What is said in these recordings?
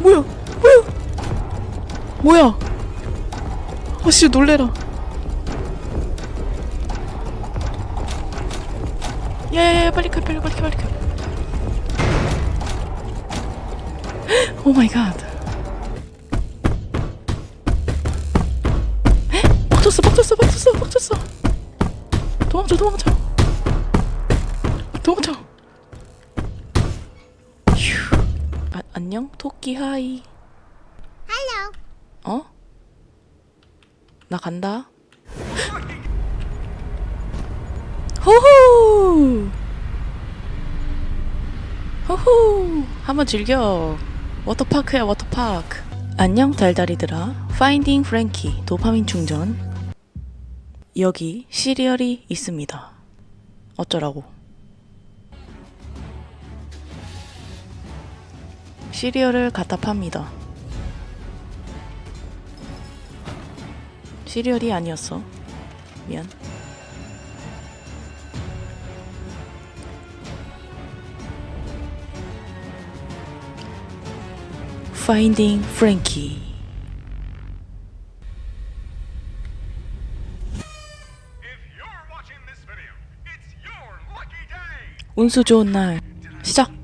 뭐야? 뭐야? 뭐야? 아씨 놀래라. 야야야 빨리 가 빨리 빨리 가 빨리 가. 오 마이 갓. 빡쳤어 빡쳤어 빡쳤어 빡쳤어. 도망쳐 도망쳐 안녕 토끼 하이. Hello. 어? 나 간다. 호호! 호호! 한번 즐겨. 워터파크야 워터파크. 안녕 달달이들아. 파인딩 프랭키 도파민 충전. 여기 시리얼이 있습니다. 어쩌라고 시리얼을 갖다 팝니다 시리얼이 아니었어 미안 Finding Frankie! 운수 좋은 날 시작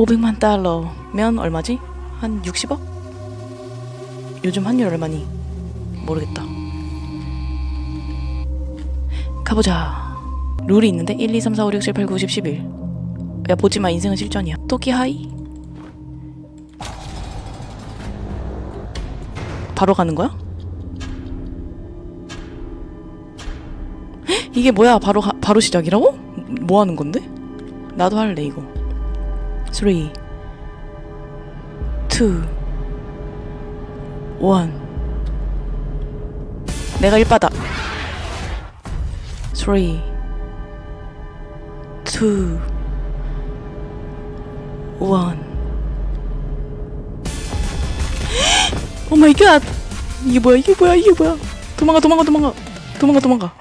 500만 달러면 얼마지? 한 60억? 요즘 환율 얼마니? 모르겠다 가보자 룰이 있는데 1, 2, 3, 4, 5, 6, 7, 8, 9, 10, 11 야 보지마 인생은 실전이야 토끼 하이 바로 가는 거야? 헉, 이게 뭐야 바로 가, 바로 시작이라고? 뭐 하는 건데? 나도 할래 이거 3 2 1 내가 일바다. 3 2 1오 마이 갓 이게 뭐야? 이게 뭐야? 이게 뭐야? 도망가 도망가 도망가. 도망가 도망가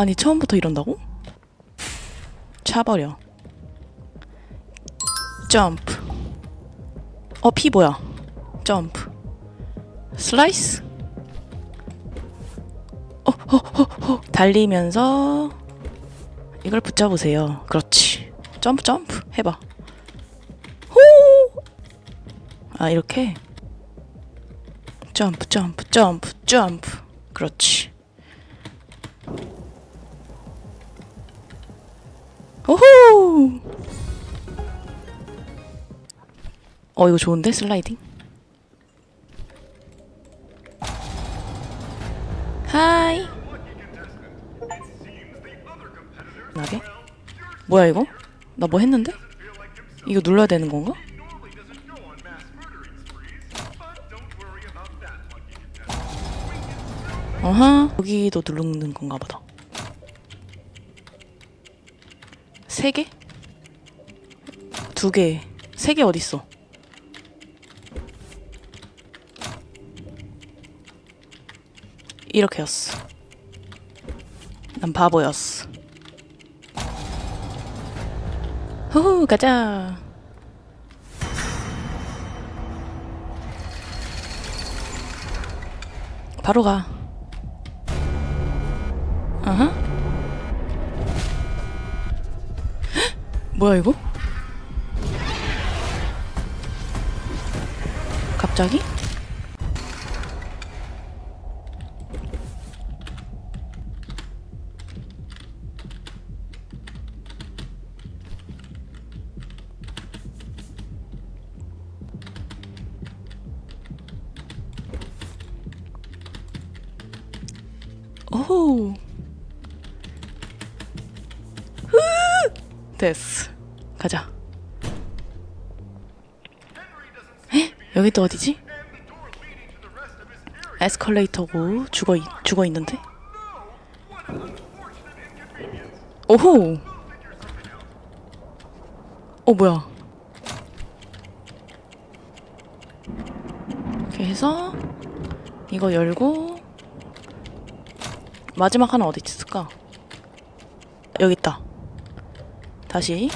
아니 처음부터 이런다고? 차버려. 점프. 어 피 뭐야? 점프. 슬라이스? 어허허허 달리면서 이걸 붙잡으세요. 그렇지. 점프 점프. 해봐. 호아 이렇게? 점프 점프 점프 점프. 그렇지 어 이거 좋은데 슬라이딩 하이 나게 뭐야 이거 나 뭐 했는데 이거 눌러야 되는 건가. 어하 여기도 누르는 건가 보다 세 개? 두 개, 세 개 어딨어? 이렇게였어. 난 바보였어. 호호, 가자. 바로 가. 아하. 뭐야 이거? 갑자기? 오호. 됐어. 가자. 에? 여기 또 어디지? 에스컬레이터고 죽어 있, 죽어 있는데? 오호. 어 뭐야? 이렇게 해서 이거 열고 마지막 하나 어디 있을까? 여기 있다. 다시.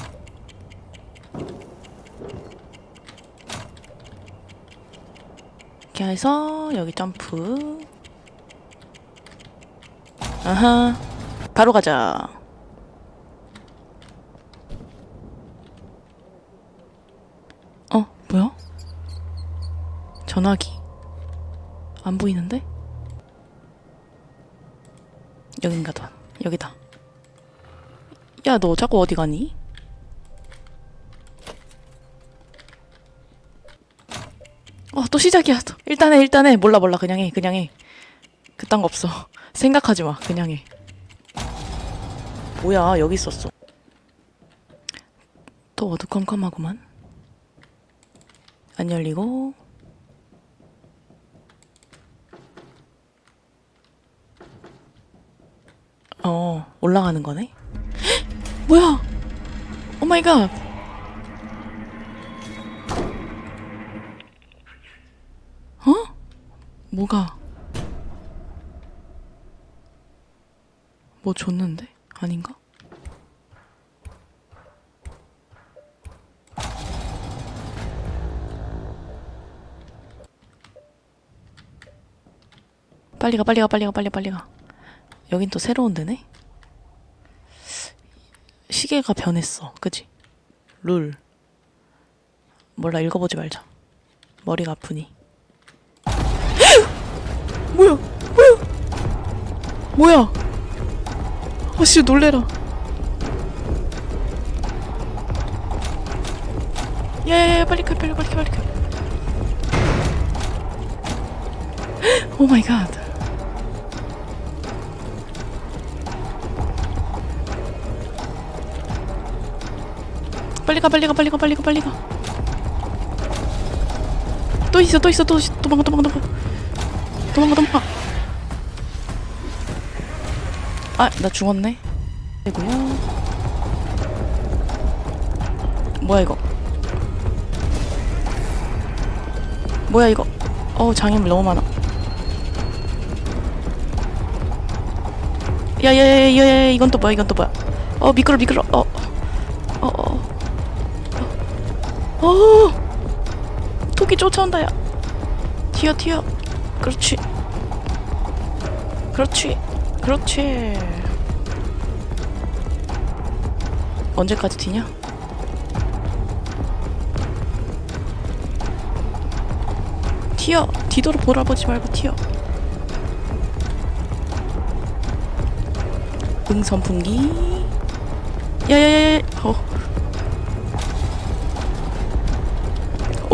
이렇게 해서 여기 점프. 아하. 바로 가자. 어, 뭐야? 전화기. 안 보이는데? 여긴가 봐. 여기다. 야, 너 자꾸 어디 가니? 어, 또 시작이야. 또. 일단 해, 일단 해. 몰라, 몰라. 그냥 해, 그냥 해. 그딴 거 없어. 생각하지 마. 그냥 해. 뭐야, 여기 있었어. 또 어두컴컴하구만. 안 열리고. 어, 올라가는 거네? 헉! 뭐야? 오 마이 갓. 어? 뭐가? 뭐 줬는데? 아닌가? 빨리 가, 빨리 가, 빨리 가, 빨리 빨리 가. 여긴 또 새로운 데네? 시계가 변했어. 그지? 룰. 몰라, 읽어보지 말자. 머리가 아프니. 뭐야? 뭐야? 뭐야? 아씨, 놀래라. 야야야, 빨리 가, 빨리, 빨리 가, 빨리 가. 오 마이 갓. 빨리 가 빨리 가 빨리 가 빨리 가 빨리 가. 또 있어 또 있어 또 있어 도망가 도망가 도망가 도망가 도망가. 아나 죽었네. 이고요. 뭐야 이거? 뭐야 이거? 어 장애물 너무 많아. 야야야야야 이건 또 뭐야 이건 또 뭐야? 어 미끄러 미끄러 어. 어, 어, 토끼 쫓아온다, 야. 튀어, 튀어. 그렇지. 그렇지. 그렇지. 언제까지 튀냐? 튀어. 뒤도로 돌아보지 말고 튀어. 응선풍기. 야야야야. 어.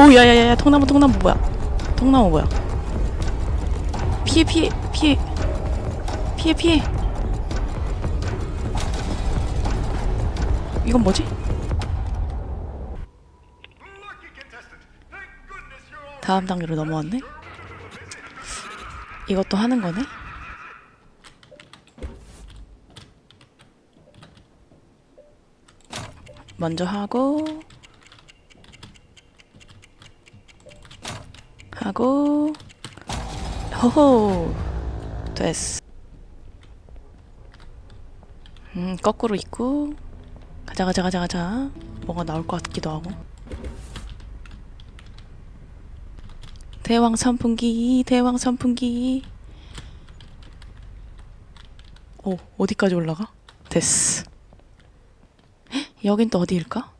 오 야야야야 통나무 통나무 뭐야? 통나무 뭐야? 피해 피해 피해. 피해 피해. 이건 뭐지? 다음 단계로 넘어왔네? 이것도 하는 거네? 먼저 하고 하고 호호 됐어. 음 거꾸로 있고 가자 가자 가자 가자. 뭐가 나올 것 같기도 하고. 대왕 선풍기 대왕 선풍기. 오 어디까지 올라가? 됐어. 헉, 여긴 또 어디일까?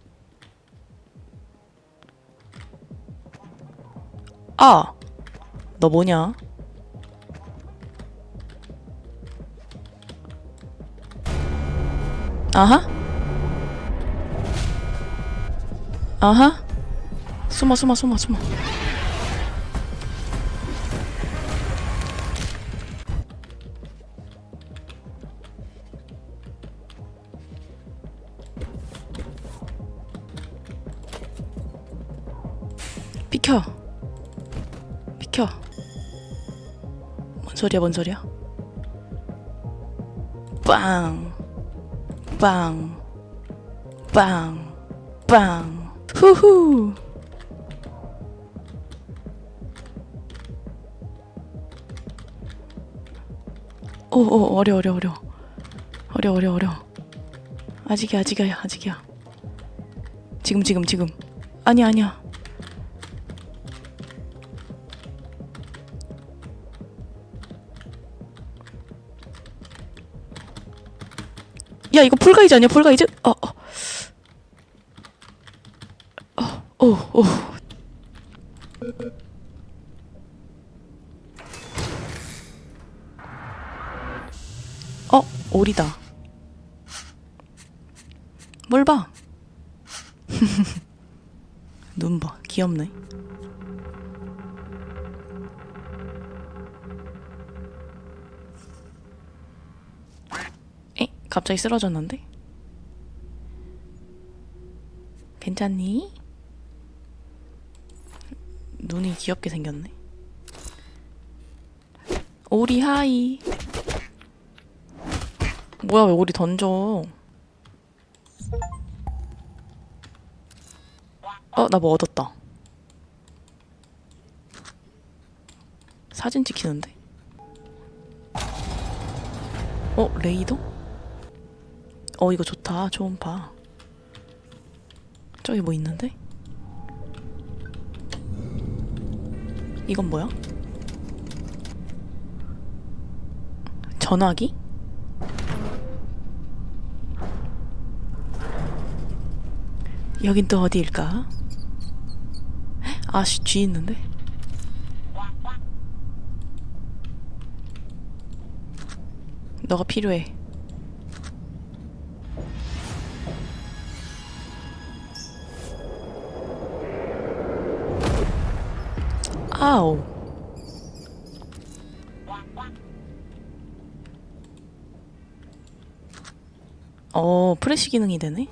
아! 너 뭐냐? 아하? 아하? 숨어 숨어 숨어 숨어 비켜 비켜 뭔 소리야 뭔 소리야 빵 빵, 빵, 빵, 후후. 오, 오, 어려, 어려, 어려. 어려, 어려, 어려. 아직이야, 아직이야, 아직이야. 지금 지금 지금 아니야 아니야 야 이거 풀가이즈 아니야 풀가이즈? 어 어. 어, 오, 오. 어, 오리다. 뭘 봐? 눈 봐. 귀엽네. 갑자기 쓰러졌는데? 괜찮니? 눈이 귀엽게 생겼네. 오리 하이. 뭐야 왜 오리 던져? 어, 나 뭐 얻었다. 사진 찍히는데? 어, 레이더? 어, 이거 좋다. 초음파. 저기 뭐 있는데? 이건 뭐야? 전화기? 여긴 또 어디일까? 아씨 쥐 있는데? 너가 필요해. 아우. 어, 프레시 기능이 되네.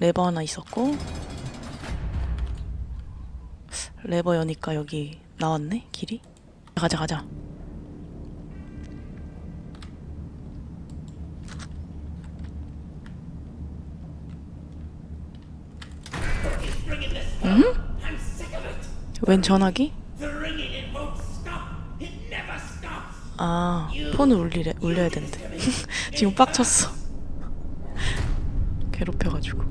레버 하나 있었고 레버 여니까 여기 나왔네 길이 가자 가자 음? 웬 전화기? 아 폰을 울리래, 울려야 된대 지금 빡쳤어 괴롭혀가지고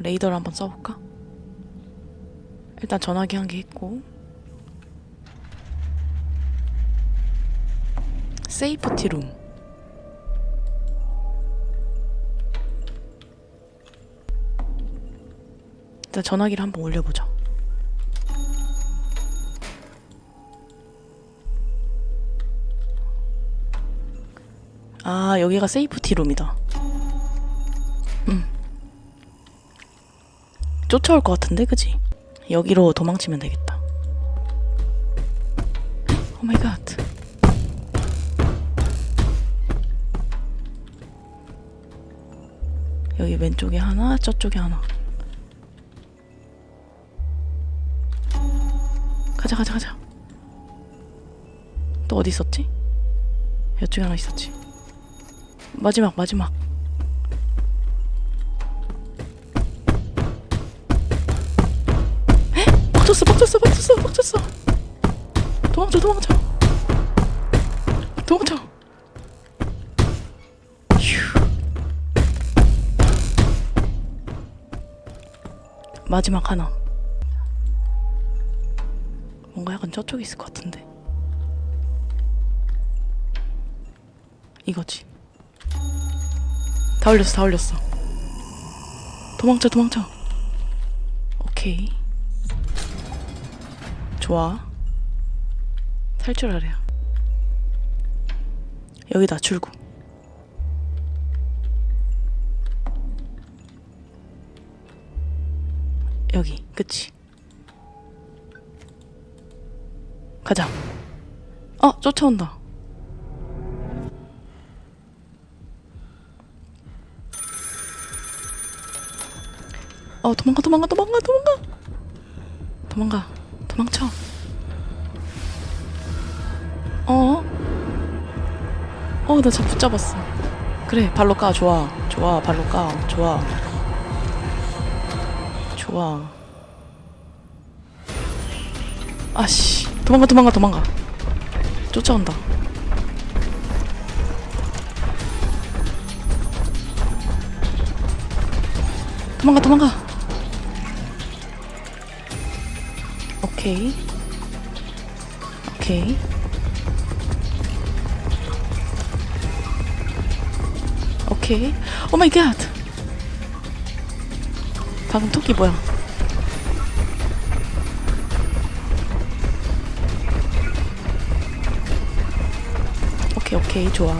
레이더를 한번 써볼까? 일단 전화기 한 개 있고 세이프티 룸 일단 전화기를 한번 올려보자 아 여기가 세이프티 룸이다 쫓아올 것 같은데, 그지? 여기로 도망치면 되겠다. 오 마이 갓. 여기 왼쪽에 하나, 저쪽에 하나. 가자, 가자, 가자. 또 어디 있었지? 이쪽에 하나 있었지. 마지막, 마지막. 빡쳤어 빡쳤어 빡쳤어 빡쳤어 도망쳐 도망쳐 도망쳐 휴. 마지막 하나 뭔가 약간 저쪽에 있을 것 같은데 이거지 다 올렸어 다 올렸어 도망쳐 도망쳐 오케이 좋아. 탈출 하래요. 여기다 출구. 여기 그치? 가자. 어 쫓아온다. 어 도망가 도망가 도망가 도망가 도망가 도망쳐. 어? 어, 나저 붙잡았어. 그래, 발로 까. 좋아. 좋아, 발로 까. 좋아. 좋아. 아씨. 도망가 도망가 도망가. 쫓아온다. 도망가 도망가. 오케이. 오케이. 오케이. 오마이갓. 방금 토끼 뭐야? 오케이 좋아.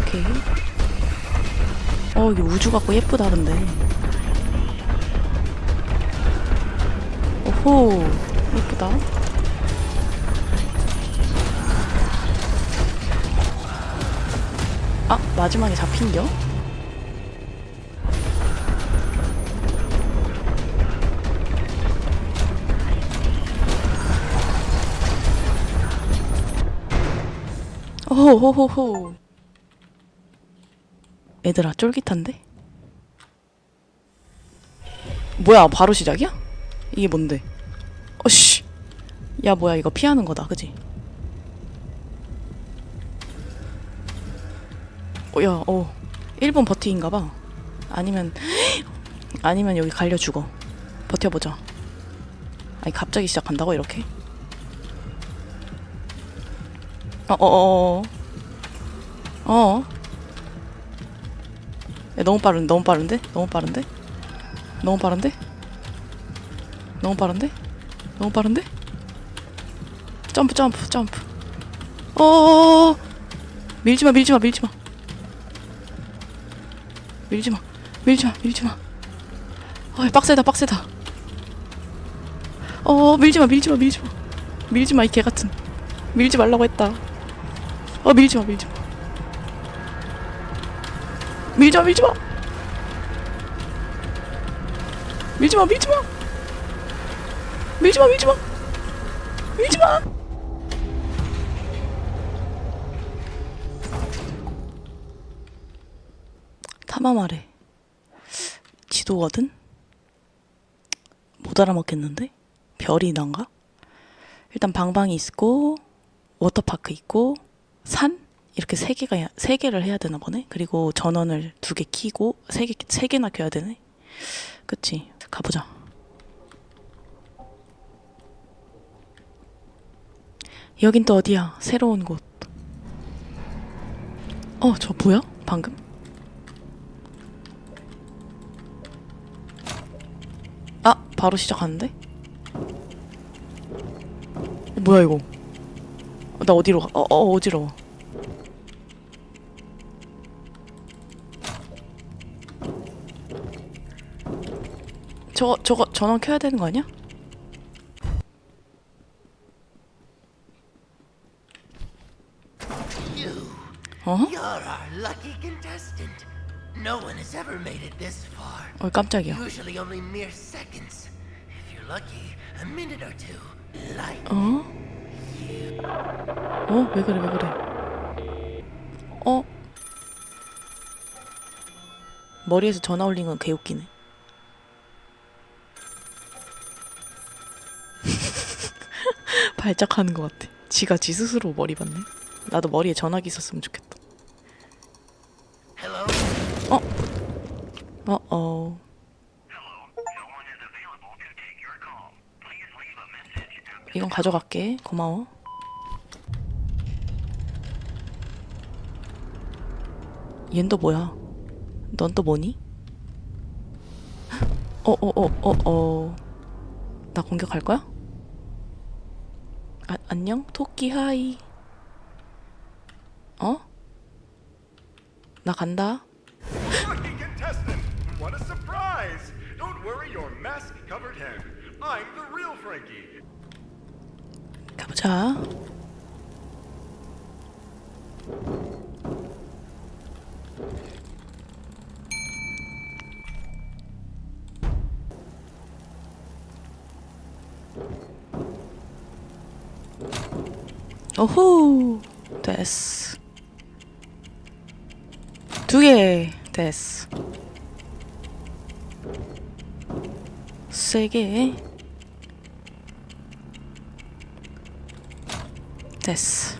오케이. 어 이게 우주 같고 예쁘다 근데. 오호 예쁘다. 아 마지막에 잡힌겨? 호호호호 얘들아 쫄깃한데? 뭐야 바로 시작이야? 이게 뭔데? 어씨 야 뭐야 이거 피하는 거다 그지? 어야 어 1분 버티기인가봐 아니면 아니면 여기 갈려 죽어 버텨보자 아니 갑자기 시작한다고 이렇게? 어어어 어 어, 어. 야, 너무 빠른 너무 빠른데? 너무 빠른데? 너무 빠른데? 너무 빠른데? 너무 빠른데? 점프 점프 점프 어어어어 밀지 마 밀지 마 밀지 마 밀지 마 밀지 마 밀지 마 어 빡세다 빡세다 어 밀지 마 밀지 마 밀지 마 밀지 마 이 개 같은 밀지 말라고 했다 어 밀지 마 밀지 마 밀지마 밀지마 밀지마 밀지마 밀지마 밀지마 밀지마 탐험하래 지도거든? 못 알아먹겠는데? 별이 난가? 일단 방방이 있고 워터파크 있고 산 이렇게 세 개가 세 개를 해야 되나 보네. 그리고 전원을 두 개 키고 세 개 세 개나 켜야 되네. 그치? 가보자. 여긴 또 어디야? 새로운 곳. 어, 저 뭐야? 방금? 아, 바로 시작하는데? 어, 뭐야 이거? 어, 나 어디로 가? 어, 어, 어지러워. 저거 저거 전원 켜야 되는 거 아니야? 어? You're our lucky contestant. No one has ever made it this far. 어 깜짝이야. Usually only mere seconds. If you're lucky, a minute or two. Like 어? 어? 왜 그래 왜 그래? 어? 머리에서 전화 올린 건 개웃기네. 발작하는 것 같아. 지가 지 스스로 머리 봤네. 나도 머리에 전화기 있었으면 좋겠다. 어 어. 이건 가져갈게. 고마워. 얜 또 뭐야? 넌 또 뭐니? 어, 어, 어, 어, 어. 나 공격할 거야? 아, 안녕? 토끼 하이. 어? 나 간다. What 오호 됐어. 두 개 됐어. 세개 됐어.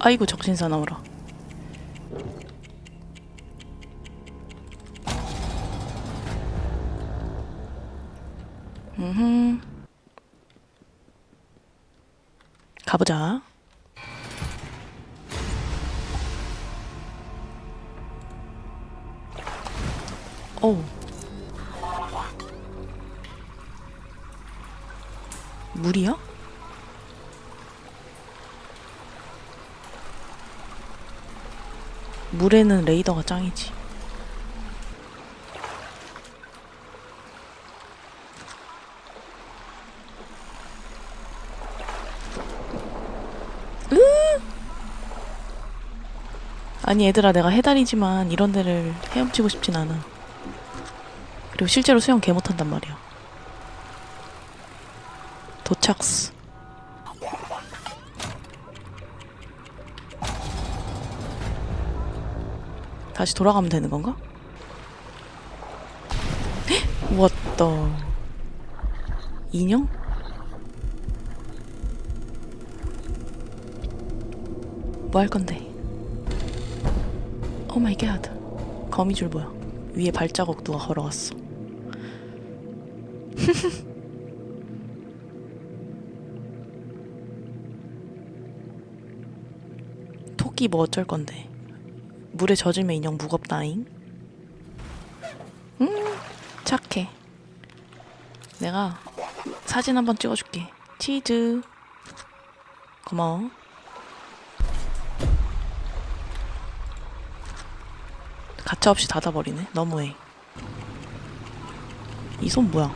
아이고 적신사 나오라. 음. 가보자. 오. 물이야? 물에는 레이더가 짱이지. 으! 아니 얘들아 내가 해달이지만 이런 데를 헤엄치고 싶진 않아. 그리고 실제로 수영 개 못한단 말이야. 도착스. 다시 돌아가면 되는 건가? 왔다. 인형? 뭐 할 건데? 오 마이 갓. 거미줄 뭐야? 위에 발자국 누가 걸어갔어. 토끼 뭐 어쩔 건데? 물에 젖으면 인형 무겁다잉. 음, 착해. 내가 사진 한번 찍어줄게. 치즈. 고마워. 가차 없이 닫아버리네. 너무해. 이 손 뭐야?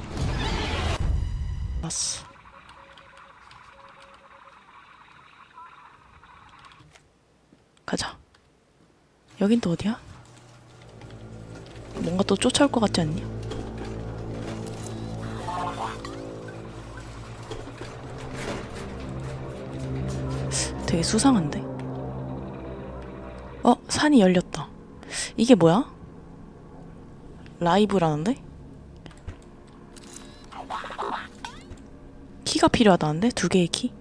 봤어. 가자. 여긴 또 어디야? 뭔가 또 쫓아올 것 같지 않니? 되게 수상한데? 어, 산이 열렸다. 이게 뭐야? 라이브라는데? 키가 필요하다는데? 두 개의 키?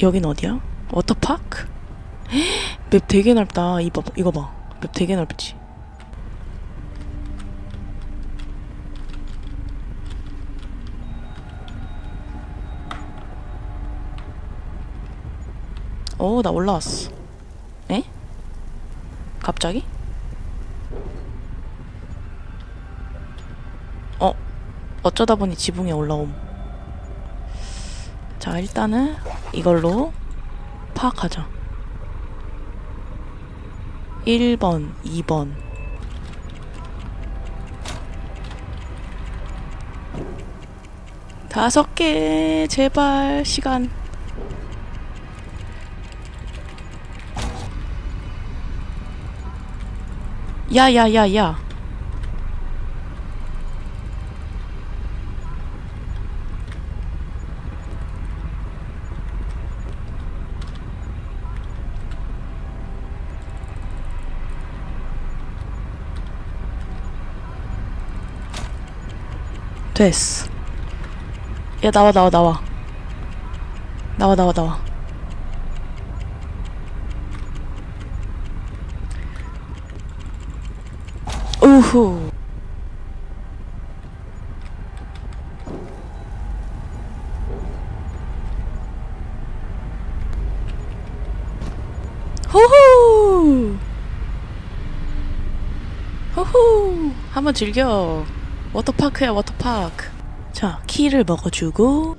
여긴 어디야? 워터파크? 맵 되게 넓다. 이거, 봐- 이거 봐. 맵 되게 넓지. 오, 나 올라왔어. 에? 갑자기? 어, 어쩌다 보니 지붕에 올라옴. 자, 일단은 이걸로 파악하자. 1번, 2번. 다섯 개, 제발, 시간. 야, 야, 야, 야. 됐어. 야, 나와, 나와, 나와. 나와, 나와, 나와. 우후. 호호. 호호. 한번 즐겨. 워터파크야, 워터파크. 자, 키를 먹어주고.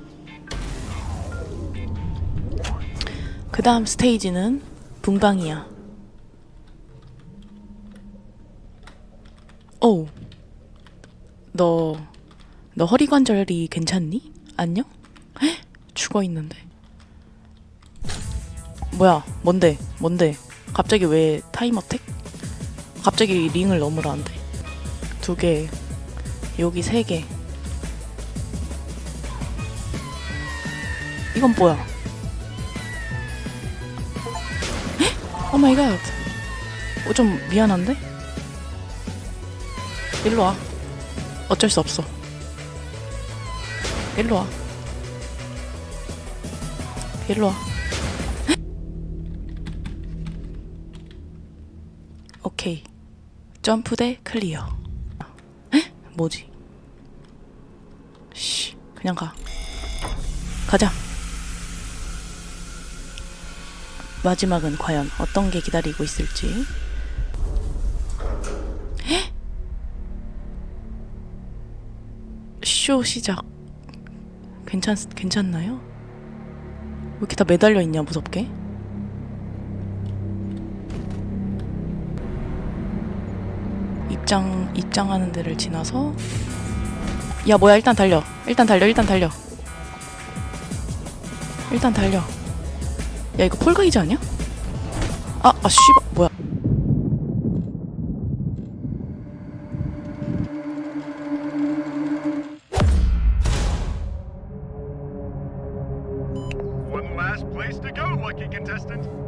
그 다음 스테이지는 붕방이야. 오. 너, 너 허리 관절이 괜찮니? 안녕? 헉, 죽어 있는데. 뭐야? 뭔데? 뭔데? 갑자기 왜 타임어택? 갑자기 링을 넘으라는데. 두 개. 여기 세 개. 이건 뭐야? 오 마이 갓. 어, 좀 미안한데? 일로 와. 어쩔 수 없어. 일로 와. 일로 와. 오케이. 점프 대 클리어. 에? 뭐지? 씨, 그냥 가. 가자. 마지막은 과연 어떤 게 기다리고 있을지. 쇼 시작. 괜찮 괜찮나요? 왜 이렇게 다 매달려 있냐 무섭게? 입장 입장하는 데를 지나서 야 뭐야 일단 달려 일단 달려 일단 달려 일단 달려 야 이거 폴가이즈 아니야? 아 아 씨발 뭐야 assistant?